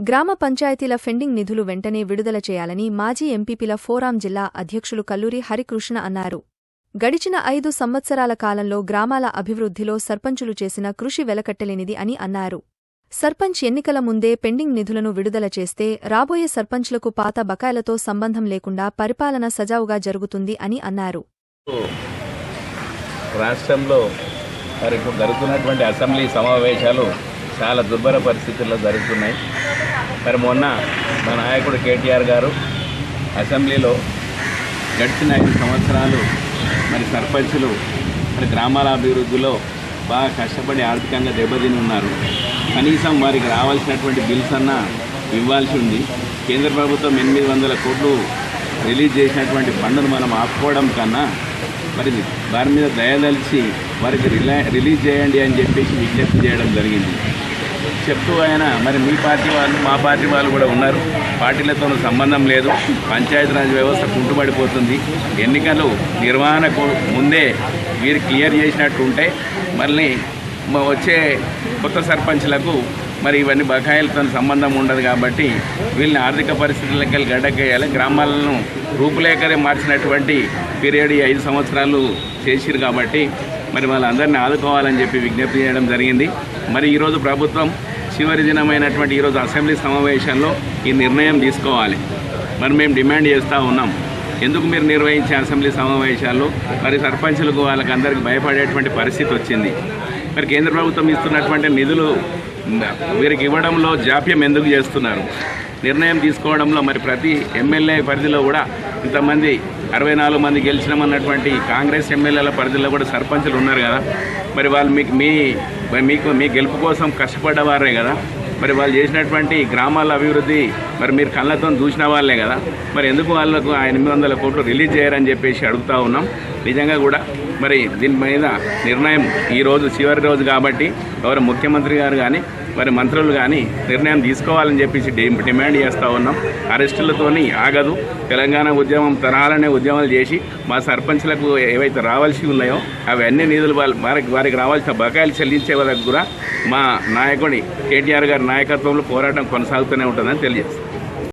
గ్రామ పంచాయతీల ఫెండింగ్ నిధులు వెంటనే విడుదల చేయాలని మాజీ ఎంపీపీల ఫోరాం జిల్లా అధ్యక్షులు కల్లూరి హరికృష్ణ అన్నారు. గడిచిన ఐదు సంవత్సరాల కాలంలో గ్రామాల అభివృద్ధిలో సర్పంచులు చేసిన కృషి వెలకట్టలేనిది అని అన్నారు. సర్పంచ్ ఎన్నికల ముందే పెండింగ్ నిధులను విడుదల చేస్తే రాబోయే సర్పంచ్లకు పాత బకాయిలతో సంబంధం లేకుండా పరిపాలన సజావుగా జరుగుతుంది అని అన్నారు. రాష్ట్రంలో జరుగుతున్నటువంటి అసెంబ్లీ సమావేశాలు చాలా దుర్భర పరిస్థితుల్లో జరుగుతున్నాయి. మరి మొన్న మా నాయకుడు కేటీఆర్ గారు అసెంబ్లీలో గడిచిన ఐదు సంవత్సరాలు మరి సర్పంచులు మరి గ్రామాల అభివృద్ధిలో బాగా కష్టపడి ఆర్థికంగా దెబ్బతిని ఉన్నారు. కనీసం వారికి రావాల్సినటువంటి బిల్స్ అన్నా ఇవ్వాల్సి ఉంది. కేంద్ర ప్రభుత్వం ఎనిమిది వందల కోట్లు రిలీజ్ చేసినటువంటి ఫండ్ను మనం ఆపుకోవడం కన్నా మరి వారి మీద దయదలిచి వారికి రిలా రిలీజ్ చేయండి అని చెప్పేసి విజ్ఞప్తి చేయడం జరిగింది. చెప్తూ ఆయన మరి మీ పార్టీ వాళ్ళు మా పార్టీ వాళ్ళు కూడా ఉన్నారు. పార్టీలతో సంబంధం లేదు. పంచాయతీరాజ్ వ్యవస్థ కుంటుపడిపోతుంది ఎన్నికలు నిర్వహణకు ముందే వీరు క్లియర్ చేసినట్టు ఉంటే మళ్ళీ వచ్చే కొత్త సర్పంచ్లకు మరి ఇవన్నీ బకాయిలతో సంబంధం ఉండదు కాబట్టి వీళ్ళని ఆర్థిక పరిస్థితులకి వెళ్ళి గడ్డకేయాలి. గ్రామాలను రూపులేఖలే మార్చినటువంటి పీరియడ్ ఈ ఐదు సంవత్సరాలు చేసిరు కాబట్టి మరి వాళ్ళందరినీ ఆదుకోవాలని చెప్పి విజ్ఞప్తి చేయడం జరిగింది. మరి ఈరోజు ప్రభుత్వం చివరి దినమైనటువంటి ఈరోజు అసెంబ్లీ సమావేశంలో ఈ నిర్ణయం తీసుకోవాలి. మరి మేము డిమాండ్ చేస్తూ ఉన్నాం. ఎందుకు మీరు నిర్వహించే అసెంబ్లీ సమావేశాల్లో? మరి సర్పంచులకు వాళ్ళకి అందరికి భయపడేటువంటి పరిస్థితి వచ్చింది. మరి కేంద్ర ప్రభుత్వం ఇస్తున్నటువంటి నిధులు వీరికి ఇవ్వడంలో జాప్యం ఎందుకు చేస్తున్నారు? నిర్ణయం తీసుకోవడంలో మరి ప్రతి ఎమ్మెల్యే పరిధిలో కూడా ఇంతమంది అరవై నాలుగు మంది గెలిచినామన్నటువంటి కాంగ్రెస్ ఎమ్మెల్యేల పరిధిలో కూడా సర్పంచులు ఉన్నారు కదా. మరి వాళ్ళు మీకు మీ మరి మీకు మీ గెలుపు కోసం కష్టపడ్డవారే కదా. మరి వాళ్ళు చేసినటువంటి గ్రామాల అభివృద్ధి మరి మీరు కళ్ళతో చూసిన వాళ్ళే కదా. మరి ఎందుకు వాళ్ళకు ఆ ఎనిమిది వందల కోట్లు రిలీజ్ చేయరని చెప్పేసి అడుగుతా ఉన్నాం. నిజంగా కూడా మరి దీని మీద నిర్ణయం ఈ రోజు చివరి రోజు కాబట్టి ఎవరు ముఖ్యమంత్రి గారు కానీ మరి మంత్రులు కానీ నిర్ణయం తీసుకోవాలని చెప్పేసి డిమాండ్ చేస్తూ ఉన్నాం. అరెస్టులతోని ఆగదు. తెలంగాణ ఉద్యమం తరాలనే ఉద్యమాలు చేసి మా సర్పంచ్లకు ఏవైతే రావాల్సి ఉన్నాయో అవన్నీ నిధులు వారికి వారికి రావాల్సిన బకాయిలు చెల్లించే వరకు కూడా మా నాయకుడి కేటీఆర్ గారి నాయకత్వంలో పోరాటం కొనసాగుతూనే ఉంటుందని తెలియజేస్తాం